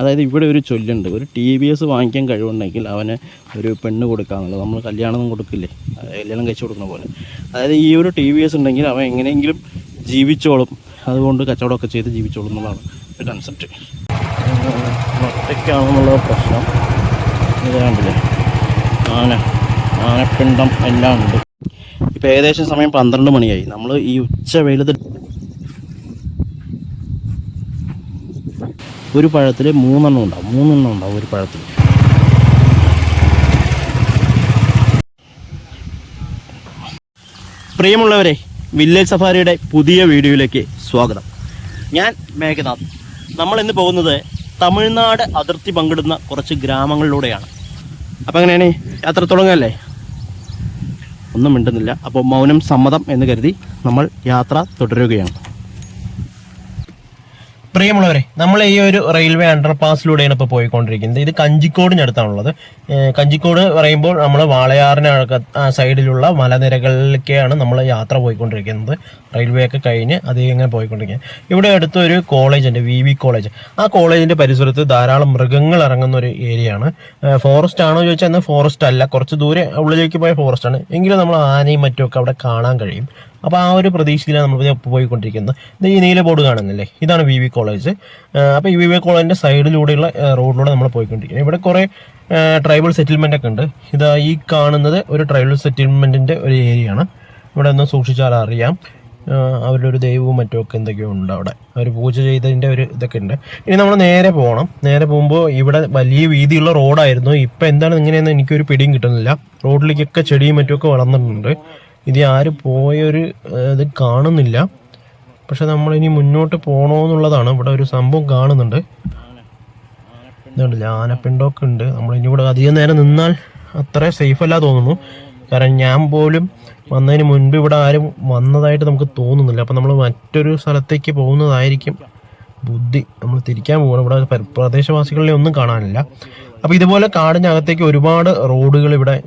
അതായത് ഇവിടെ ഒരു ചൊല്ലുണ്ട്. ഒരു ടി വി എസ് വാങ്ങിക്കാൻ കഴിവുണ്ടെങ്കിൽ അവന് ഒരു പെണ്ണ് കൊടുക്കാമെന്നുള്ളത് നമ്മൾ കല്യാണം കൊടുക്കില്ലേ? കല്യാണം കഴിച്ചു കൊടുക്കുന്ന പോലെ. അതായത് ഈ ഒരു ടി വി എസ് ഉണ്ടെങ്കിൽ അവൻ എങ്ങനെയെങ്കിലും ജീവിച്ചോളും. അതുകൊണ്ട് കച്ചവടമൊക്കെ ചെയ്ത് ജീവിച്ചോളും എന്നുള്ളതാണ് ഒരു കൺസെപ്റ്റ് ഒറ്റയ്ക്കാണെന്നുള്ള പ്രശ്നം. ഇത് ആന ആനപ്പിണ്ടം എല്ലാം ഉണ്ട്. ഇപ്പോൾ ഏകദേശം സമയം പന്ത്രണ്ട് മണിയായി. നമ്മൾ ഈ ഉച്ച വെയിലത്ത് ഒരു പഴത്തിൽ മൂന്നെണ്ണം ഉണ്ടാവും. മൂന്നെണ്ണം ഉണ്ടാവും ഒരു പഴത്തിൽ പ്രിയമുള്ളവരെ വില്ലേജ് സഫാരിയുടെ പുതിയ വീഡിയോയിലേക്ക് സ്വാഗതം. ഞാൻ മേഘനാഥ്. നമ്മൾ ഇന്ന് പോകുന്നത് തമിഴ്നാട് അതിർത്തി പങ്കിടുന്ന കുറച്ച് ഗ്രാമങ്ങളിലൂടെയാണ്. അപ്പം അങ്ങനെയാണ് യാത്ര തുടങ്ങല്ലേ? ഒന്നും മിണ്ടുന്നില്ല. അപ്പോൾ മൗനം സമ്മതം എന്ന് കരുതി നമ്മൾ യാത്ര തുടരുകയാണ്. പ്രിയമുള്ളവരെ നമ്മൾ ഈ ഒരു റെയിൽവേ അണ്ടർപാസിലൂടെയാണ് ഇപ്പോൾ പോയിക്കൊണ്ടിരിക്കുന്നത്. ഇത് കഞ്ചിക്കോടിനടുത്താണുള്ളത്. കഞ്ചിക്കോട് പറയുമ്പോൾ നമ്മൾ വാളയാറിന് സൈഡിലുള്ള മലനിരകളിലേക്കാണ് നമ്മൾ യാത്ര പോയിക്കൊണ്ടിരിക്കുന്നത്. റെയിൽവേ ഒക്കെ കഴിഞ്ഞ് അത് ഇങ്ങനെ പോയിക്കൊണ്ടിരിക്കുന്നത് ഇവിടെ അടുത്തൊരു കോളേജ് ഉണ്ട് വി വി കോളേജ് ആ കോളേജിന്റെ പരിസരത്ത് ധാരാളം മൃഗങ്ങൾ ഇറങ്ങുന്ന ഒരു ഏരിയയാണ് ഫോറസ്റ്റ് ആണോ ചോദിച്ചാൽ എന്നാൽ ഫോറസ്റ്റ് അല്ല. കുറച്ച് ദൂരെ ഉള്ളിലേക്ക് പോയ ഫോറസ്റ്റ് ആണ്. എങ്കിലും നമ്മൾ ആനയും മറ്റുമൊക്കെ അവിടെ കാണാൻ കഴിയും. അപ്പോൾ ആ ഒരു പ്രതീക്ഷയിലാണ് നമ്മൾ പോയിക്കൊണ്ടിരിക്കുന്നത്. ഈ നീല ബോർഡ് കാണുന്നില്ലേ? ഇതാണ് വി വി കോളേജ് അപ്പോൾ ഈ വി വി കോളേജിന്റെ സൈഡിലൂടെയുള്ള റോഡിലൂടെ നമ്മൾ പോയിക്കൊണ്ടിരിക്കുന്നത് ഇവിടെ കുറേ ട്രൈബൽ സെറ്റിൽമെന്റ് ഒക്കെ ഉണ്ട്. ഇതാ ഈ കാണുന്നത് ഒരു ട്രൈബൽ സെറ്റിൽമെന്റിന്റെ ഒരു ഏരിയ ആണ്. ഇവിടെ ഒന്ന് സൂക്ഷിച്ചാൽ അറിയാം. അവരുടെ ഒരു ദൈവവും മറ്റുമൊക്കെ എന്തൊക്കെയോ ഉണ്ട് അവിടെ. അവർ പൂജ ചെയ്തതിന്റെ ഒരു ഇതൊക്കെ ഉണ്ട്. ഇനി നമ്മൾ നേരെ പോകണം. നേരെ പോകുമ്പോൾ ഇവിടെ വലിയ വീതിയുള്ള റോഡായിരുന്നു. ഇപ്പം എന്താണ് ഇങ്ങനെയെന്ന് എനിക്കൊരു പിടിയും കിട്ടുന്നില്ല. റോഡിലേക്കൊക്കെ ചെടിയും മറ്റുമൊക്കെ വളർന്നിട്ടുണ്ട്. ഇത് ആര് പോയൊരു ഇത് കാണുന്നില്ല. പക്ഷെ നമ്മൾ ഇനി മുന്നോട്ട് പോകണമെന്നുള്ളതാണ് ഇവിടെ ഒരു സംഭവം കാണുന്നുണ്ട്. ഇതുണ്ടല്ലേ ആനപ്പിണ്ടൊക്കെ ഉണ്ട്. നമ്മൾ ഇനി ഇവിടെ അധികം നേരം നിന്നാൽ അത്ര സേഫ് അല്ല തോന്നുന്നു. കാരണം ഞാൻ പോലും വന്നതിന് മുൻപ് ഇവിടെ ആരും വന്നതായിട്ട് നമുക്ക് തോന്നുന്നില്ല. അപ്പം നമ്മൾ മറ്റൊരു സ്ഥലത്തേക്ക് പോകുന്നതായിരിക്കും ബുദ്ധി. നമ്മൾ തിരിക്കാൻ പോകണം ഇവിടെ പ്രദേശവാസികളിലെ പ്രദേശവാസികളെ ഒന്നും കാണാനില്ല. അപ്പോൾ ഇതുപോലെ കാടിനകത്തേക്ക് ഒരുപാട് റോഡുകൾ ഇവിടെ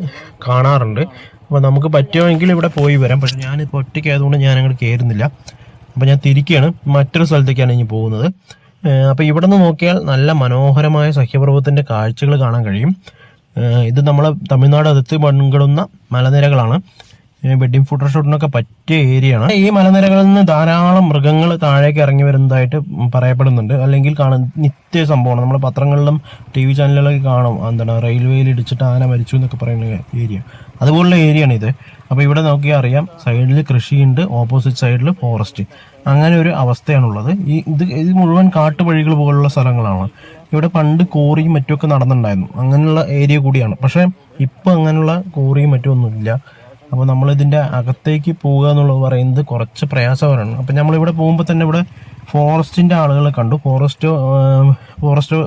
കാണാറുണ്ട്. അപ്പോൾ നമുക്ക് പറ്റുമെങ്കിൽ ഇവിടെ പോയി വരാം. പക്ഷെ ഞാനിപ്പോൾ ഒറ്റയ്ക്ക് ആയതുകൊണ്ട് ഞാൻ അങ്ങോട്ട് കയറുന്നില്ല അപ്പോൾ ഞാൻ തിരിക്കുകയാണ് മറ്റൊരു സ്ഥലത്തേക്കാണ് ഇനി പോകുന്നത്. അപ്പോൾ ഇവിടെ നിന്ന് നോക്കിയാൽ നല്ല മനോഹരമായ സഹ്യപർവത്തിന്റെ കാഴ്ചകൾ കാണാൻ കഴിയും. ഇത് നമ്മളെ തമിഴ്നാട് അതിർത്തി പങ്കിടുന്ന മലനിരകളാണ്. വെഡ്ഡിംഗ് ഫോട്ടോഷൂട്ടിനൊക്കെ പറ്റിയ ഏരിയയാണ്. ഈ മലനിരകളിൽ നിന്ന് ധാരാളം മൃഗങ്ങൾ താഴേക്ക് ഇറങ്ങി വരുന്നതായിട്ട് പറയപ്പെടുന്നുണ്ട്. അല്ലെങ്കിൽ കാണും നിത്യ സംഭവമാണ്. നമ്മൾ പത്രങ്ങളിലും ടി വി ചാനലുകളിലൊക്കെ കാണും. എന്താണ് റെയിൽവേയിൽ ഇടിച്ചിട്ട് ആന മരിച്ചു എന്നൊക്കെ പറയുന്ന ഏരിയ. അതുപോലുള്ള ഏരിയ ആണ് ഇത്. അപ്പോൾ ഇവിടെ നോക്കിയാൽ അറിയാം സൈഡിൽ കൃഷിയുണ്ട് ഓപ്പോസിറ്റ് സൈഡിൽ ഫോറസ്റ്റ്. അങ്ങനെ ഒരു അവസ്ഥയാണുള്ളത്. ഈ ഇത് ഇത് മുഴുവൻ കാട്ടുവഴികൾ പോലുള്ള സ്ഥലങ്ങളാണ്. ഇവിടെ പണ്ട് കോറിയും മറ്റുമൊക്കെ നടന്നിട്ടുണ്ടായിരുന്നു. അങ്ങനെയുള്ള ഏരിയ കൂടിയാണ്. പക്ഷേ ഇപ്പം അങ്ങനെയുള്ള കോറിയും മറ്റും ഒന്നുമില്ല അപ്പോൾ നമ്മളിതിന്റെ അകത്തേക്ക് പോവുക എന്നുള്ളത് പറയുന്നത് കുറച്ച് പ്രയാസകരമാണ്. അപ്പോൾ നമ്മളിവിടെ പോകുമ്പോൾ തന്നെ ഇവിടെ ഫോറസ്റ്റിന്റെ ആളുകളെ കണ്ടു. ഫോറസ്റ്റ് ഫോറസ്റ്റ്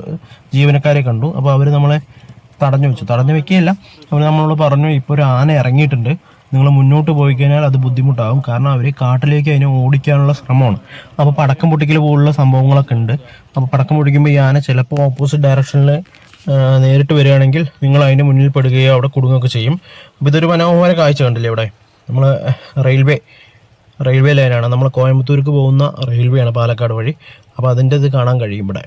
ജീവനക്കാരെ കണ്ടു. അപ്പോൾ അവർ നമ്മളെ തടഞ്ഞു വെച്ചു. തടഞ്ഞു വെക്കുകയല്ല അവർ നമ്മളോട് പറഞ്ഞു ഇപ്പോൾ ഒരു ആന ഇറങ്ങിയിട്ടുണ്ട്. നിങ്ങൾ മുന്നോട്ട് പോയി കഴിഞ്ഞാൽ അത് ബുദ്ധിമുട്ടാകും. കാരണം അവർ കാട്ടിലേക്ക് അതിനെ ഓടിക്കാനുള്ള ശ്രമമാണ്. അപ്പോൾ പടക്കം പൊട്ടിക്കൽ പോലുള്ള സംഭവങ്ങളൊക്കെ ഉണ്ട്. അപ്പോൾ പടക്കം പൊട്ടിക്കുമ്പോൾ ഈ ആന ചിലപ്പോൾ ഓപ്പോസിറ്റ് ഡയറക്ഷനിൽ നേരിട്ട് വരികയാണെങ്കിൽ നിങ്ങൾ അതിന് മുന്നിൽ പെടുകയോ അവിടെ കുടുങ്ങുകയൊക്കെ ചെയ്യും. അപ്പോൾ ഇതൊരു മനോഹര കാഴ്ച കണ്ടില്ലേ ഇവിടെ? നമ്മൾ റെയിൽവേ റെയിൽവേ ലൈനാണ്. നമ്മൾ കോയമ്പത്തൂർക്ക് പോകുന്ന റെയിൽവേ ആണ് പാലക്കാട് വഴി. അപ്പോൾ അതിന്റെ ഇത് കാണാൻ കഴിയും ഇവിടെ.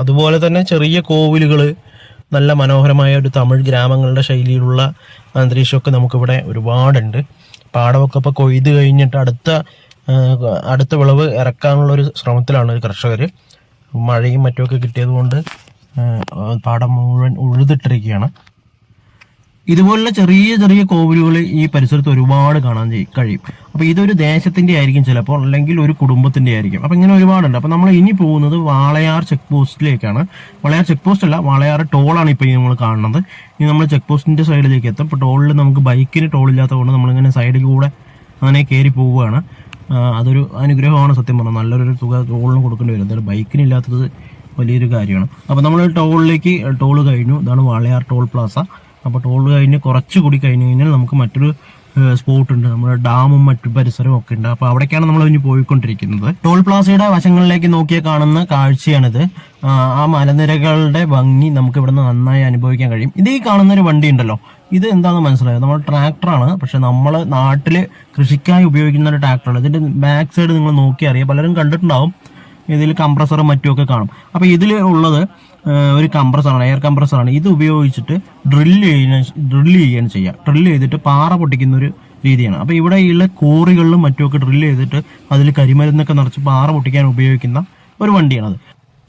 അതുപോലെ തന്നെ ചെറിയ കോവിലുകൾ നല്ല മനോഹരമായ ഒരു തമിഴ് ഗ്രാമങ്ങളുടെ ശൈലിയിലുള്ള അന്തരീക്ഷമൊക്കെ നമുക്കിവിടെ ഒരുപാടുണ്ട്. പാടമൊക്കെ ഇപ്പോൾ കൊയ്ത് കഴിഞ്ഞിട്ട് അടുത്ത അടുത്ത വിളവ് ഇറക്കാനുള്ള ഒരു ശ്രമത്തിലാണ് കർഷകർ മഴയും മറ്റുമൊക്കെ കിട്ടിയത് കൊണ്ട് പാടം മുഴുവൻ ഉഴുതിട്ടിരിക്കുകയാണ്. ഇതുപോലുള്ള ചെറിയ ചെറിയ കോവിലുകൾ ഈ പരിസരത്ത് ഒരുപാട് കാണാൻ കഴിയും. അപ്പോൾ ഇതൊരു ദേശത്തിന്റെ ആയിരിക്കും ചിലപ്പോൾ അല്ലെങ്കിൽ ഒരു കുടുംബത്തിന്റെ ആയിരിക്കും. അപ്പോൾ ഇങ്ങനെ ഒരുപാടുണ്ട്. അപ്പോൾ നമ്മൾ ഇനി പോകുന്നത് വാളയാർ ചെക്ക് പോസ്റ്റിലേക്കാണ്. വാളയാർ ചെക്ക് പോസ്റ്റ് അല്ല വാളയാർ ടോളാണ് ഇപ്പോൾ നമ്മൾ കാണുന്നത്. ഇനി നമ്മൾ ചെക്ക് പോസ്റ്റിന്റെ സൈഡിലേക്ക് എത്തും. അപ്പോൾ ടോളിൽ നമുക്ക് ബൈക്കിന് ടോൾ ഇല്ലാത്തതുകൊണ്ട് നമ്മളിങ്ങനെ സൈഡിൽ കൂടെ അങ്ങനെ കയറി പോവുകയാണ്. അതൊരു അനുഗ്രഹമാണ് സത്യം പറഞ്ഞാൽ. നല്ലൊരു തുക ടോളിന് കൊടുക്കേണ്ടി വരും. എന്തായാലും ബൈക്കിന് ഇല്ലാത്തത് വലിയൊരു കാര്യമാണ്. അപ്പോൾ നമ്മൾ ടോളിലേക്ക് ടോൾ കഴിഞ്ഞു. ഇതാണ് വാളയാർ ടോൾ പ്ലാസ. അപ്പോൾ ടോൾ കഴിഞ്ഞ് കുറച്ച് കൂടി കഴിഞ്ഞ് കഴിഞ്ഞാൽ നമുക്ക് മറ്റൊരു സ്പോട്ട് ഉണ്ട്. നമ്മുടെ ഡാമും മറ്റു പരിസരവും ഒക്കെ ഉണ്ട്. അപ്പോൾ അവിടേക്കാണ് നമ്മൾ ഇനി പോയിക്കൊണ്ടിരിക്കുന്നത്. ടോൾ പ്ലാസയുടെ വശങ്ങളിലേക്ക് നോക്കിയാൽ കാണുന്ന കാഴ്ചയാണിത്. ആ, മലനിരകളുടെ ഭംഗി നമുക്ക് ഇവിടുന്ന് നന്നായി അനുഭവിക്കാൻ കഴിയും. ഇത് ഈ കാണുന്ന ഒരു വണ്ടി ഉണ്ടല്ലോ. ഇത് എന്താണെന്ന് മനസ്സിലായത് നമ്മൾ ട്രാക്ടറാണ്. പക്ഷെ നമ്മൾ നാട്ടിൽ കൃഷിക്കായി ഉപയോഗിക്കുന്ന ഒരു ട്രാക്ടറാണ്. ഇതിന്റെ ബാക്ക് സൈഡ് നിങ്ങൾ നോക്കി അറിയാം പലരും കണ്ടിട്ടുണ്ടാവും. ഇതിൽ കംപ്രസറും മറ്റുമൊക്കെ കാണും. അപ്പോൾ ഇതിൽ ഉള്ളത് ഒരു കംപ്രസറാണ് എയർ കംപ്രസറാണ് ഇത് ഉപയോഗിച്ചിട്ട് ഡ്രില്ല് ചെയ്യുന്ന ഡ്രില്ല് ചെയ്യുകയാണ് ചെയ്യുക. ഡ്രില്ല് ചെയ്തിട്ട് പാറ പൊട്ടിക്കുന്ന ഒരു രീതിയാണ്. അപ്പോൾ ഇവിടെയുള്ള കോറികളിലും മറ്റുമൊക്കെ ഡ്രില്ല് ചെയ്തിട്ട് അതിൽ കരിമരുന്നൊക്കെ നിറച്ച് പാറ പൊട്ടിക്കാൻ ഉപയോഗിക്കുന്ന ഒരു വണ്ടിയാണത്.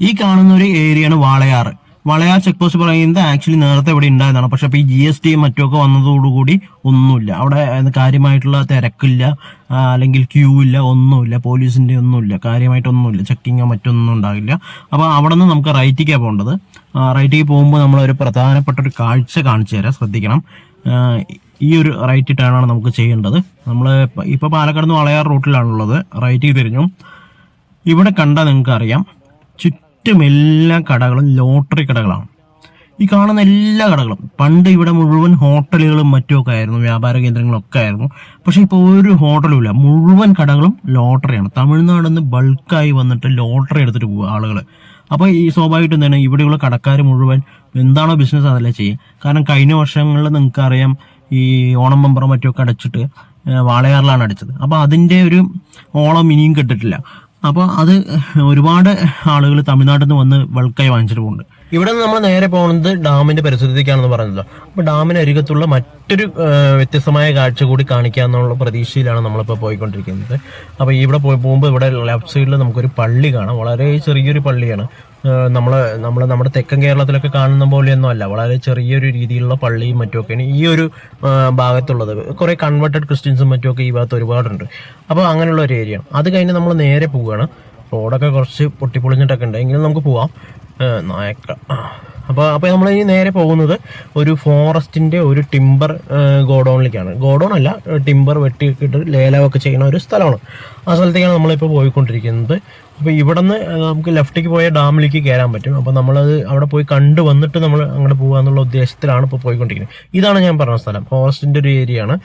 ഈ കാണുന്ന ഒരു ഏരിയയാണ് വാളയാറ്. വളയാർ ചെക്ക് പോസ്റ്റ് പറയുന്നത് ആക്ച്വലി നേരത്തെ ഇവിടെ ഉണ്ടായതാണ് പക്ഷെ ഈ ജി എസ് ടി മറ്റുമൊക്കെ വന്നതോടുകൂടി ഒന്നുമില്ല. അവിടെ കാര്യമായിട്ടുള്ള തിരക്കില്ല അല്ലെങ്കിൽ ക്യൂ ഇല്ല ഒന്നുമില്ല പോലീസിന്റെ ഒന്നുമില്ല കാര്യമായിട്ടൊന്നുമില്ല ചെക്കിങ്ങോ മറ്റൊന്നും ഉണ്ടാകില്ല. അപ്പോൾ അവിടെ നിന്ന് നമുക്ക് റൈറ്റിക്കാണ് പോകേണ്ടത്. റൈറ്റിക്ക് പോകുമ്പോൾ ഒരു പ്രധാനപ്പെട്ട ഒരു കാഴ്ച കാണിച്ചു തരാം ശ്രദ്ധിക്കണം. ഈ ഒരു റൈറ്റ് ടേൺ ആണ് നമുക്ക് ചെയ്യേണ്ടത്. നമ്മൾ ഇപ്പോൾ പാലക്കാട് നിന്ന് വളയാർ റൂട്ടിലാണുള്ളത് റൈറ്റിക്ക് തിരിഞ്ഞു. ഇവിടെ കണ്ടാൽ നിങ്ങൾക്ക് അറിയാം എല്ലാ കടകളും ലോട്ടറി കടകളാണ്. ഈ കാണുന്ന എല്ലാ കടകളും. പണ്ട് ഇവിടെ മുഴുവൻ ഹോട്ടലുകളും മറ്റുമൊക്കെ ആയിരുന്നു വ്യാപാര കേന്ദ്രങ്ങളൊക്കെ ആയിരുന്നു. പക്ഷെ ഇപ്പോൾ ഒരു ഹോട്ടലും ഇല്ല മുഴുവൻ കടകളും ലോട്ടറിയാണ്. തമിഴ്നാട് ബൾക്കായി വന്നിട്ട് ലോട്ടറി എടുത്തിട്ട് പോകുക ആളുകൾ അപ്പോൾ ഈ സ്വാഭാവികമായിട്ടും തന്നെ ഇവിടെയുള്ള കടക്കാർ മുഴുവൻ എന്താണോ ബിസിനസ് അതല്ലേ ചെയ്യും കാരണം കഴിഞ്ഞ വർഷങ്ങളിൽ നിങ്ങൾക്കറിയാം ഈ ഓണം പമ്പറം മറ്റുമൊക്കെ അടച്ചിട്ട് വാളയാറിലാണ് അടിച്ചത്. അപ്പോൾ അതിന്റെ ഒരു ഓളം ഇനിയും കിട്ടിട്ടില്ല. അപ്പോൾ അത് ഒരുപാട് ആളുകൾ തമിഴ്നാട്ടിൽ നിന്ന് വന്ന് ബൾക്കായി വാങ്ങിച്ചിട്ട് പോകുന്നുണ്ട് ഇവിടെ നമ്മൾ നേരെ പോകുന്നത് ഡാമിന്റെ പരിസരത്തേക്കാണെന്ന് പറഞ്ഞല്ലോ. അപ്പോൾ ഡാമിന് അരികത്തുള്ള മറ്റൊരു വ്യത്യസ്തമായ കാഴ്ച കൂടി കാണിക്കുക എന്നുള്ള പ്രതീക്ഷയിലാണ് നമ്മളിപ്പോൾ പോയിക്കൊണ്ടിരിക്കുന്നത്. അപ്പോൾ ഇവിടെ പോയി പോകുമ്പോൾ ഇവിടെ ലെഫ്റ്റ് സൈഡിൽ നമുക്കൊരു പള്ളി കാണാം. വളരെ ചെറിയൊരു പള്ളിയാണ്. നമ്മൾ നമ്മൾ നമ്മുടെ തെക്കൻ കേരളത്തിലൊക്കെ കാണുന്ന പോലെയൊന്നും അല്ല വളരെ ചെറിയൊരു രീതിയിലുള്ള പള്ളിയും മറ്റുമൊക്കെയാണ് ഈ ഒരു ഭാഗത്തുള്ളത്. കുറേ കൺവേർട്ടഡ് ക്രിസ്ത്യൻസും മറ്റുമൊക്കെ ഈ ഭാഗത്ത് ഒരുപാടുണ്ട്. അപ്പോൾ അങ്ങനെയുള്ള ഒരു ഏരിയ അത് കഴിഞ്ഞ് നമ്മൾ നേരെ പോവുകയാണ്. റോഡൊക്കെ കുറച്ച് പൊട്ടിപ്പൊളിഞ്ഞിട്ടൊക്കെ ഉണ്ട്. എങ്കിലും നമുക്ക് പോവാം. നായക്ക അപ്പോൾ അപ്പോൾ നമ്മൾ ഇനി നേരെ പോകുന്നത് ഒരു ഫോറസ്റ്റിന്റെ ഒരു ടിമ്പർ ഗോഡൗണിലേക്കാണ്. ഗോഡൗൺ അല്ല ടിമ്പർ വെട്ടിയിട്ട് ലേലമൊക്കെ ചെയ്യുന്ന ഒരു സ്ഥലമാണ്. ആ സ്ഥലത്തേക്കാണ് നമ്മളിപ്പോൾ പോയിക്കൊണ്ടിരിക്കുന്നത്. അപ്പോൾ ഇവിടെ നിന്ന് നമുക്ക് ലെഫ്റ്റിലേക്ക് പോയ ഡാമിലേക്ക് കയറാൻ പറ്റും. അപ്പോൾ നമ്മളത് അവിടെ പോയി കണ്ടു വന്നിട്ട് നമ്മൾ അങ്ങോട്ട് പോകുക എന്നുള്ള ഉദ്ദേശത്തിലാണ് ഇപ്പോൾ പോയിക്കൊണ്ടിരിക്കുന്നത്. ഇതാണ് ഞാൻ പറഞ്ഞ സ്ഥലം. ഫോറസ്റ്റിന്റെ ഒരു ഏരിയ ആണ്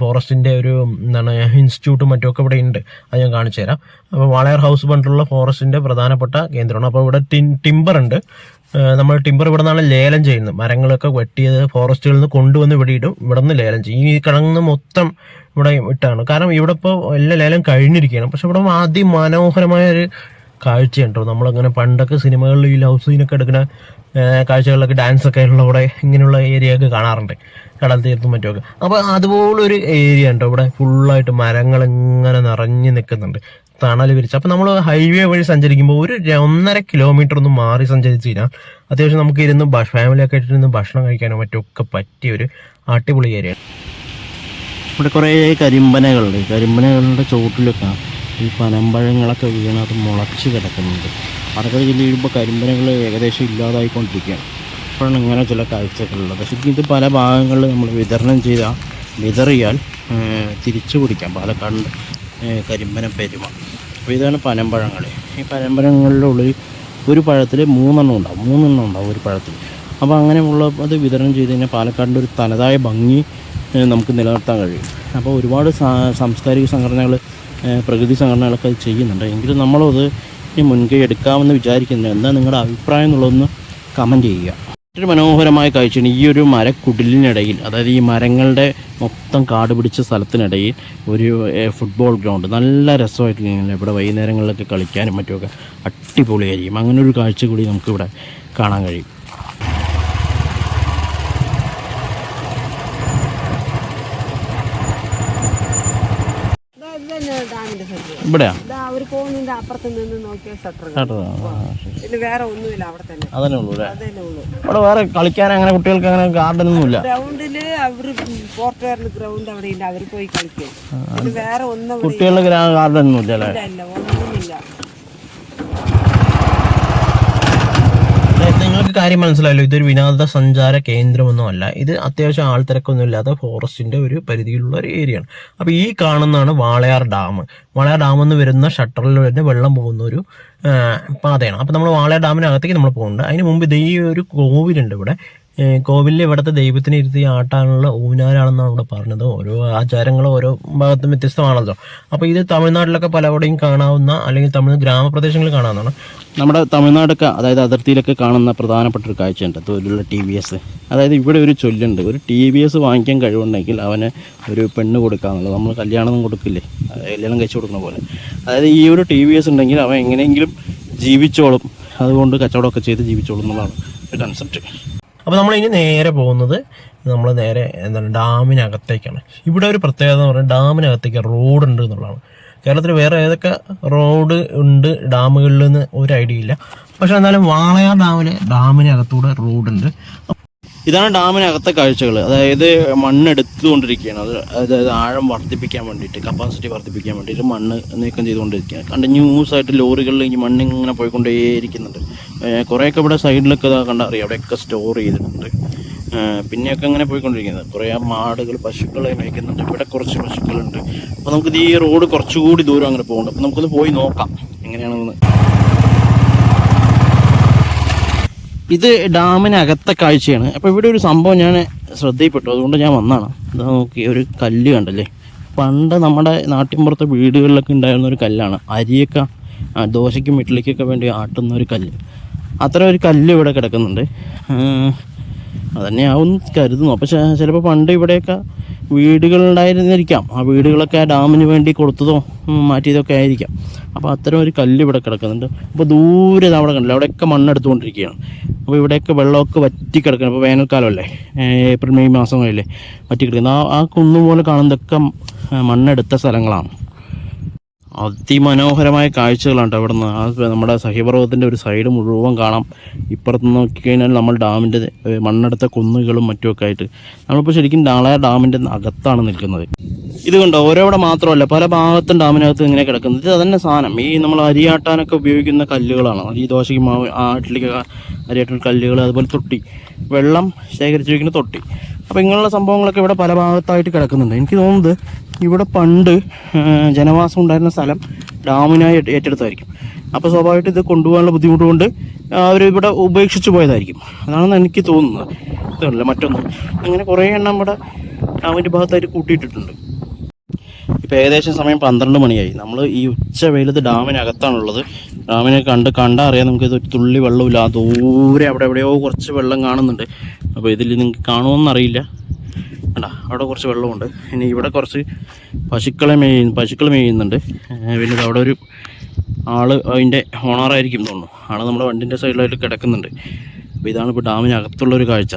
ഫോറസ്റ്റിന്റെ ഒരു എന്താണ് ഇൻസ്റ്റിറ്റ്യൂട്ടും മറ്റുമൊക്കെ ഇവിടെ ഉണ്ട്. അത് ഞാൻ കാണിച്ചു തരാം. അപ്പോൾ വാളയാർ ഹൗസ് പണ്ടുള്ള ഫോറസ്റ്റിന്റെ പ്രധാനപ്പെട്ട കേന്ദ്രമാണ്. അപ്പോൾ ഇവിടെ ടിമ്പർ ഉണ്ട് നമ്മൾ ടിമ്പർ ഇവിടെ നിന്നാണ് ലേലം ചെയ്യുന്നത്. മരങ്ങളൊക്കെ വെട്ടിയത് ഫോറസ്റ്റുകളിൽ നിന്ന് കൊണ്ടുവന്ന് ഇവിടെ ഇടും. ഇവിടെ നിന്ന് ലേലം ചെയ്യും. ഈ കിടങ്ങുന്ന മൊത്തം ഇവിടെ ഇട്ടാണ്. കാരണം ഇവിടെ ഇപ്പോൾ എല്ലാ ലേലം കഴിഞ്ഞിരിക്കുകയാണ്. പക്ഷെ ഇവിടെ അതിമനോഹരമായ ഒരു കാഴ്ചയുണ്ടോ നമ്മളങ്ങനെ പണ്ടൊക്കെ സിനിമകളിൽ ഈ ലവ് സീനൊക്കെ എടുക്കുന്ന കാഴ്ചകളിലൊക്കെ ഡാൻസ് ഒക്കെ ഉള്ള ഇവിടെ ഇങ്ങനെയുള്ള ഏരിയ ഒക്കെ കാണാറുണ്ട്. കടൽ തീർത്തും മറ്റുമൊക്കെ. അപ്പോൾ അതുപോലൊരു ഏരിയ ഉണ്ടോ ഇവിടെ? ഫുള്ളായിട്ട് മരങ്ങൾ ഇങ്ങനെ നിറഞ്ഞു നിൽക്കുന്നുണ്ട്. തണൽ വിരിച്ച്. അപ്പോൾ നമ്മൾ ഹൈവേ വഴി സഞ്ചരിക്കുമ്പോൾ ഒരു ഒന്നര കിലോമീറ്റർ ഒന്നും മാറി സഞ്ചരിച്ച് കഴിഞ്ഞാൽ അത്യാവശ്യം നമുക്ക് ഇരുന്ന് ഫാമിലിയൊക്കെ ഇരുന്ന് ഭക്ഷണം കഴിക്കാനോ മറ്റൊക്കെ പറ്റിയ ഒരു അടിപൊളി ഏരിയ. ഇവിടെ കുറേ കരിമ്പനകളുണ്ട്. കരിമ്പനകളുടെ ചോട്ടിലൊക്കെ ഈ പനമ്പഴങ്ങളൊക്കെ വീണത് മുളച്ച് കിടക്കുന്നുണ്ട്. അതൊക്കെ ഇപ്പോൾ കരിമ്പനകൾ ഏകദേശം ഇല്ലാതായിക്കൊണ്ടിരിക്കുകയാണ്. അപ്പോഴാണ് ഇങ്ങനെ ചില കാഴ്ചകളുള്ളത് പക്ഷേ ഇത് പല ഭാഗങ്ങളിൽ നമ്മൾ വിതരണം ചെയ്താൽ വിതറിയാൽ തിരിച്ചു പിടിക്കാം. പാലക്കാടിന്റെ കരിമ്പനം പെരുമ. അപ്പോൾ ഇതാണ് പനമ്പഴങ്ങൾ. ഈ പനമ്പഴങ്ങളുടെ ഉള്ളിൽ ഒരു പഴത്തിൽ മൂന്നെണ്ണം ഉണ്ടാവും. മൂന്നെണ്ണം ഉണ്ടാവും ഒരു പഴത്തിൽ. അപ്പോൾ അങ്ങനെയുള്ള അത് വിതരണം ചെയ്ത് കഴിഞ്ഞാൽ പാലക്കാടിന്റെ ഒരു തനതായ ഭംഗി നമുക്ക് നിലനിർത്താൻ കഴിയും. അപ്പോൾ ഒരുപാട് സാംസ്കാരിക സംഘടനകൾ പ്രകൃതി സംഘടനകളൊക്കെ അത് ചെയ്യുന്നുണ്ട്. എങ്കിലും നമ്മളത് മുൻകൈ എടുക്കാമെന്ന് വിചാരിക്കുന്നില്ല. എന്താ നിങ്ങളുടെ അഭിപ്രായം എന്നുള്ളതൊന്ന് കമന്റ് ചെയ്യുക. മറ്റൊരു മനോഹരമായ കാഴ്ചയാണ് ഈ ഒരു മരക്കുടിലിനിടയിൽ അതായത് ഈ മരങ്ങളുടെ മൊത്തം കാട് പിടിച്ച സ്ഥലത്തിനിടയിൽ ഒരു ഫുട്ബോൾ ഗ്രൗണ്ട് നല്ല രസമായിട്ട് ഇവിടെ വൈകുന്നേരങ്ങളിലൊക്കെ കളിക്കാനും മറ്റുമൊക്കെ അടിപൊളിയായിരിക്കും. അങ്ങനെ ഒരു കാഴ്ച കൂടി നമുക്കിവിടെ കാണാൻ കഴിയും ദാ ഇത് തന്നെ ഡാമിന്റെ ഇവിടെയാ? അപ്പുറത്ത് നിന്ന് നോക്കിയ ഷട്ടർ പിന്നെ വേറെ ഒന്നുമില്ല അവിടെ തന്നെ. അതന്നെ ഉള്ളൂ അല്ലേ? ഉള്ളു. അവിടെ വേറെ കളിക്കാൻ അങ്ങനെ കുട്ടികൾക്ക് അങ്ങനെ ഗാർഡൻ ഒന്നുമില്ല ഗ്രൗണ്ടിൽ അവർ പോർട്ടുകാരുടെ ഗ്രൗണ്ട് അവിടെ ഇല്ല അവർ പോയി കളിക്കും. വേറെ ഒന്നും കുട്ടികളുടെ ഗാർഡൻ ഒന്നുമില്ല അല്ലേ? ഇല്ല. ഒന്നുമില്ല. കാര്യം മനസ്സിലായല്ലോ ഇതൊരു വിനോദസഞ്ചാര കേന്ദ്രമൊന്നും അല്ല. ഇത് അത്യാവശ്യം ആൾത്തിരക്കൊന്നും ഇല്ലാത്ത ഫോറസ്റ്റിന്റെ ഒരു പരിധിയിലുള്ള ഒരു ഏരിയയാണ്. അപ്പൊ ഈ കാണുന്നതാണ് വാളയാർ ഡാം. വാളയാർ ഡാം എന്ന് വരുന്ന ഷട്ടറിൽ വെള്ളം പോകുന്ന ഒരു പാതയാണ്. അപ്പൊ നമ്മൾ വാളയാർ ഡാമിനകത്തേക്ക് നമ്മൾ പോകുന്നുണ്ട് അതിന് മുമ്പ് ഇത് ഒരു കോവിലുണ്ട് ഇവിടെ. കോവിലിൽ ഇവിടുത്തെ ദൈവത്തിനെ ഇരുത്തി ആട്ടാനുള്ള ഊനാരാണെന്നാണ് ഇവിടെ പറഞ്ഞത്. ഓരോ ആചാരങ്ങളും ഓരോ ഭാഗത്തും വ്യത്യസ്തമാണല്ലോ. അപ്പോൾ ഇത് തമിഴ്നാട്ടിലൊക്കെ പലവിടെയും കാണാവുന്ന അല്ലെങ്കിൽ തമിഴ് ഗ്രാമപ്രദേശങ്ങളിൽ കാണാവുന്നതാണ്. നമ്മുടെ തമിഴ്നാടൊക്കെ അതായത് അതിർത്തിയിലൊക്കെ കാണുന്ന പ്രധാനപ്പെട്ട ഒരു കാഴ്ചയുണ്ട്. തൊഴിലുള്ള ടി വി എസ് അതായത് ഇവിടെ ഒരു ചൊല്ലുണ്ട്. ഒരു ടി വി എസ് വാങ്ങിക്കാൻ കഴിവുണ്ടെങ്കിൽ അവന് ഒരു പെണ്ണ് കൊടുക്കാന്നുള്ളത് നമ്മൾ കല്യാണം കൊടുക്കില്ലേ? കല്യാണം കഴിച്ചു കൊടുക്കുന്ന പോലെ. അതായത് ഈ ഒരു ടി വി എസ് ഉണ്ടെങ്കിൽ അവൻ എങ്ങനെയെങ്കിലും ജീവിച്ചോളും. അതുകൊണ്ട് കച്ചവടമൊക്കെ ചെയ്ത് ജീവിച്ചോളും എന്നുള്ളതാണ് ഒരു കൺസെപ്റ്റ് അപ്പോൾ നമ്മൾ ഇനി നേരെ പോകുന്നത് നമ്മൾ നേരെ എന്താണ് ഡാമിനകത്തേക്കാണ്. ഇവിടെ ഒരു പ്രത്യേകത എന്ന് പറഞ്ഞാൽ ഡാമിനകത്തേക്ക് റോഡ് ഉണ്ട് എന്നുള്ളതാണ്. കേരളത്തിൽ വേറെ ഏതൊക്കെ റോഡ് ഉണ്ട് ഡാമുകളിൽ നിന്ന് ഒരു ഐഡിയ ഇല്ല. പക്ഷെ എന്നാലും വാളയാർ ഡാമിൽ ഡാമിനകത്തൂടെ റോഡുണ്ട് ഇതാണ് ഡാമിനകത്തെ കാഴ്ചകൾ അതായത് മണ്ണ് എടുത്തുകൊണ്ടിരിക്കുകയാണ്. അത് അതായത് ആഴം വർദ്ധിപ്പിക്കാൻ വേണ്ടിയിട്ട് കപ്പാസിറ്റി വർദ്ധിപ്പിക്കാൻ വേണ്ടിയിട്ട് മണ്ണ് നീക്കം ചെയ്തുകൊണ്ടിരിക്കുകയാണ്. കണ്ടിന്യൂസ് ആയിട്ട് ലോറികളിൽ ഈ മണ്ണ് ഇങ്ങനെ പോയിക്കൊണ്ടേയിരിക്കുന്നുണ്ട്. കുറേയൊക്കെ ഇവിടെ സൈഡിലൊക്കെ ഇതാ കണ്ടറിയാം അവിടെയൊക്കെ സ്റ്റോർ ചെയ്തിട്ടുണ്ട്. പിന്നെയൊക്കെ അങ്ങനെ പോയിക്കൊണ്ടിരിക്കുന്നത്. കുറേ മാടുകൾ പശുക്കളെ മേയ്ക്കുന്നുണ്ട്. ഇവിടെ കുറച്ച് പശുക്കളുണ്ട്. അപ്പോൾ നമുക്കിത് ഈ റോഡ് കുറച്ചുകൂടി ദൂരം അങ്ങനെ പോകുന്നുണ്ട് അപ്പോൾ നമുക്കൊന്ന് പോയി നോക്കാം. എങ്ങനെയാണെന്ന്. ഇത് ഡാമിനകത്തെ കാഴ്ചയാണ്. അപ്പോൾ ഇവിടെ ഒരു സംഭവം ഞാൻ ശ്രദ്ധയിൽപ്പെട്ടു. അതുകൊണ്ട് ഞാൻ വന്നതാണ് ഇതാ നോക്കി ഒരു കല്ല് കണ്ടല്ലേ? പണ്ട് നമ്മുടെ നാട്ടിൻപുറത്തെ വീടുകളിലൊക്കെ ഉണ്ടായിരുന്ന ഒരു കല്ലാണ്. അരിയൊക്കെ ദോശയ്ക്കും ഇഡ്ഡലിക്കൊക്കെ വേണ്ടി ആട്ടുന്ന ഒരു കല്ല്. അത്ര ഒരു കല്ല് ഇവിടെ കിടക്കുന്നുണ്ട്. അതന്നെയാവും കരുതുന്നു. അപ്പോൾ ചിലപ്പോൾ പണ്ട് ഇവിടെയൊക്കെ വീടുകളുണ്ടായിരുന്നിരിക്കാം. ആ വീടുകളൊക്കെ ആ ഡാമിന് വേണ്ടി കൊടുത്തതോ മാറ്റിയതൊക്കെ ആയിരിക്കാം. അപ്പോൾ അത്തരം ഒരു കല്ല് ഇവിടെ കിടക്കുന്നുണ്ട്. അപ്പോൾ ദൂരെ അവിടെ കണ്ടില്ല? അവിടെയൊക്കെ മണ്ണെടുത്തുകൊണ്ടിരിക്കുകയാണ്. അപ്പോൾ ഇവിടെയൊക്കെ വെള്ളമൊക്കെ വറ്റി കിടക്കണം. ഇപ്പോൾ വേനൽക്കാലമല്ലേ? ഏപ്രിൽ മെയ് മാസങ്ങളിലെ വറ്റി കിടക്കുന്നത് ആ ആ കുന്നുപോലെ കാണുന്നതൊക്കെ മണ്ണെടുത്ത സ്ഥലങ്ങളാണ്. അതിമനോഹരമായ കാഴ്ചകളാണ് കേട്ടോ അവിടെ നിന്ന് ആ നമ്മുടെ സഹ്യപർവതത്തിന്റെ ഒരു സൈഡ് മുഴുവൻ കാണാം. ഇപ്പുറത്ത് നോക്കിക്കഴിഞ്ഞാൽ നമ്മൾ ഡാമിന്റെ മണ്ണെടുത്ത കുന്നുകളും മറ്റുമൊക്കെ ആയിട്ട്. നമ്മളിപ്പോൾ ശരിക്കും നാളെ ഡാമിന്റെ അകത്താണ് നിൽക്കുന്നത്. ഇതുകൊണ്ട് കണ്ടോ? ഓരോവിടെ മാത്രമല്ല പല ഭാഗത്തും ഡാമിനകത്ത് ഇങ്ങനെ കിടക്കുന്നത്. ഇത് അതന്നെ സാധനം. ഈ നമ്മൾ അരിയാട്ടാനൊക്കെ ഉപയോഗിക്കുന്ന കല്ലുകളാണ്. ഈ ദോശയ്ക്ക് മാവ് ആട്ടിലേക്ക് അരിയാട്ടൻ കല്ലുകൾ അതുപോലെ തൊട്ടി. വെള്ളം ശേഖരിച്ച് വയ്ക്കുന്ന തൊട്ടി. അപ്പോൾ ഇങ്ങനെയുള്ള സംഭവങ്ങളൊക്കെ ഇവിടെ പല ഭാഗത്തായിട്ട് കിടക്കുന്നുണ്ട്. എനിക്ക് തോന്നുന്നത് ഇവിടെ പണ്ട് ജനവാസം ഉണ്ടായിരുന്ന സ്ഥലം ഡാമിനായി ഏറ്റ- ഏറ്റെടുത്തായിരിക്കും. അപ്പോൾ സ്വാഭാവികമായിട്ട് ഇത് കൊണ്ടുപോകാനുള്ള ബുദ്ധിമുട്ട് കൊണ്ട് അവർ ഇവിടെ ഉപേക്ഷിച്ച് പോയതായിരിക്കും. അതാണെന്ന് എനിക്ക് തോന്നുന്നത്. ഇതല്ല മറ്റൊന്ന്. അങ്ങനെ കുറേ എണ്ണം ഇവിടെ ഡാമിന്റെ ഭാഗത്തായിട്ട് കൂട്ടിയിട്ടിട്ടുണ്ട്. ഇപ്പോൾ ഏകദേശം സമയം പന്ത്രണ്ട് മണിയായി. നമ്മൾ ഈ ഉച്ച വെയിലത്ത് ഡാമിനകത്താണുള്ളത്. ഡാമിനെ കണ്ട് കണ്ടാൽ അറിയാം നമുക്ക് ഇത് തുള്ളി വെള്ളമില്ല. ദൂരെ അവിടെ എവിടെയോ കുറച്ച് വെള്ളം കാണുന്നുണ്ട്. അപ്പോൾ ഇതിൽ നിങ്ങൾക്ക് കാണുമെന്നറിയില്ല കണ്ടാ അവിടെ കുറച്ച് വെള്ളമുണ്ട്. ഇനി ഇവിടെ കുറച്ച് പശുക്കളെ മേയ് പശുക്കൾ മേയുന്നുണ്ട്. പിന്നെ അവിടെ ഒരു ആൾ അതിന്റെ ഓണറായിരിക്കും തോന്നുന്നു. ആണ് നമ്മുടെ വണ്ടിന്റെ സൈഡിലായിട്ട് കിടക്കുന്നുണ്ട്. അപ്പോൾ ഇതാണ് ഇപ്പോൾ ഡാമിനകത്തുള്ളൊരു കാഴ്ച.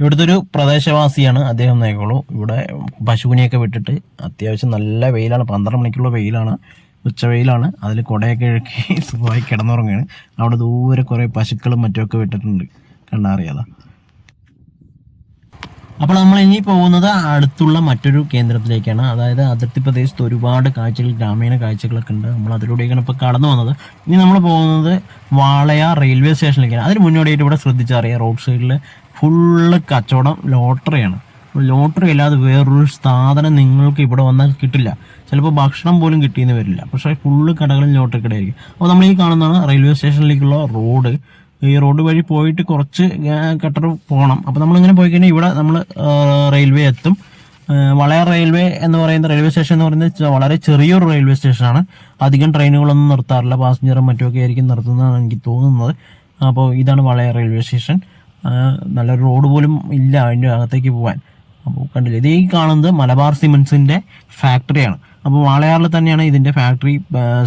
ഇവിടുത്തെ ഒരു പ്രദേശവാസിയാണ് അദ്ദേഹം നയിക്കുള്ളൂ ഇവിടെ പശുവിനെയൊക്കെ വിട്ടിട്ട് അത്യാവശ്യം നല്ല വെയിലാണ്. പന്ത്രണ്ട് മണിക്കുള്ള വെയിലാണ്. ഉച്ച വെയിലാണ്. അതിൽ കുടയൊക്കെ ഇഴക്കി സുഖമായി കിടന്നുറങ്ങുകയാണ്. അവിടെ ദൂരെ കുറേ പശുക്കളും മറ്റുമൊക്കെ വിട്ടിട്ടുണ്ട്. കണ്ടറിയാതാ അപ്പോൾ നമ്മൾ ഇനി പോകുന്നത് അടുത്തുള്ള മറ്റൊരു കേന്ദ്രത്തിലേക്കാണ്. അതായത് അതിർത്തി പ്രദേശത്ത് ഒരുപാട് കാഴ്ചകൾ ഗ്രാമീണ കാഴ്ചകളൊക്കെ ഉണ്ട്. നമ്മൾ അതിലൂടെയാണ് ഇപ്പോൾ കടന്നു വന്നത്. ഇനി നമ്മൾ പോകുന്നത് വാളയാർ റെയിൽവേ സ്റ്റേഷനിലേക്കാണ്. അതിന് മുന്നോടിയായിട്ട് ഇവിടെ ശ്രദ്ധിച്ചറിയാം റോഡ് സൈഡിൽ ഫുള്ള് കച്ചവടം ലോട്ടറിയാണ്. ലോട്ടറി അല്ലാതെ വേറൊരു സാധനം നിങ്ങൾക്ക് ഇവിടെ വന്നാൽ കിട്ടില്ല. ചിലപ്പോൾ ഭക്ഷണം പോലും കിട്ടിയെന്ന് വരില്ല. പക്ഷേ ഫുള്ള് കടകളിൽ ലോട്ടറി കടയായിരിക്കും അപ്പോൾ നമ്മൾ ഈ കാണുന്നതാണ് റെയിൽവേ സ്റ്റേഷനിലേക്കുള്ള റോഡ്. ഈ റോഡ് വഴി പോയിട്ട് കുറച്ച് കട്ടർ പോകണം അപ്പോൾ നമ്മളിങ്ങനെ പോയി കഴിഞ്ഞാൽ ഇവിടെ നമ്മൾ റെയിൽവേ എത്തും. വളയർ റെയിൽവേ എന്ന് പറയുന്ന റെയിൽവേ സ്റ്റേഷൻ എന്ന് പറയുന്നത് വളരെ ചെറിയൊരു റെയിൽവേ സ്റ്റേഷനാണ്. അധികം ട്രെയിനുകളൊന്നും നിർത്താറില്ല. പാസഞ്ചറും മറ്റുമൊക്കെ ആയിരിക്കും നിർത്തുന്നതാണ് എനിക്ക് തോന്നുന്നത്. അപ്പോൾ ഇതാണ് വളയർ റെയിൽവേ സ്റ്റേഷൻ. നല്ല റോഡ് പോലും ഇല്ല അതിന്റെ അകത്തേക്ക് പോകാൻ അപ്പോൾ കണ്ടില്ല ഇത് ഈ കാണുന്നത് മലബാർ സിമെൻസിന്റെ ഫാക്ടറിയാണ്. അപ്പോൾ വാളയാറിൽ തന്നെയാണ് ഇതിന്റെ ഫാക്ടറി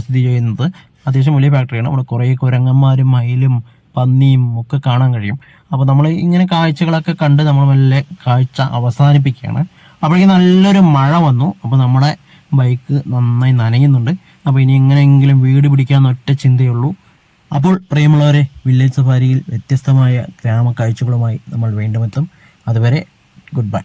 സ്ഥിതി ചെയ്യുന്നത്. അത്യാവശ്യം വലിയ ഫാക്ടറിയാണ്. അവിടെ കുറേ കുരങ്ങന്മാരും മയിലും പന്നിയും ഒക്കെ കാണാൻ കഴിയും. അപ്പോൾ നമ്മൾ ഇങ്ങനെ കാഴ്ചകളൊക്കെ കണ്ട് നമ്മൾ മെല്ലെ കാഴ്ച അവസാനിപ്പിക്കുകയാണ്. അപ്പോഴേക്കും നല്ലൊരു മഴ വന്നു. അപ്പോൾ നമ്മുടെ ബൈക്ക് നന്നായി നനയുന്നുണ്ട്. അപ്പോൾ ഇനി എങ്ങനെയെങ്കിലും വീട് പിടിക്കാമെന്ന് ഒറ്റ ചിന്തയുള്ളൂ. അപ്പോൾ പ്രിയമുള്ളവരെ വില്ലേജ് സഫാരിയിൽ വ്യത്യസ്തമായ ഗ്രാമ കാഴ്ചകളുമായി നമ്മൾ വീണ്ടും എത്തും. അതുവരെ ഗുഡ് ബൈ.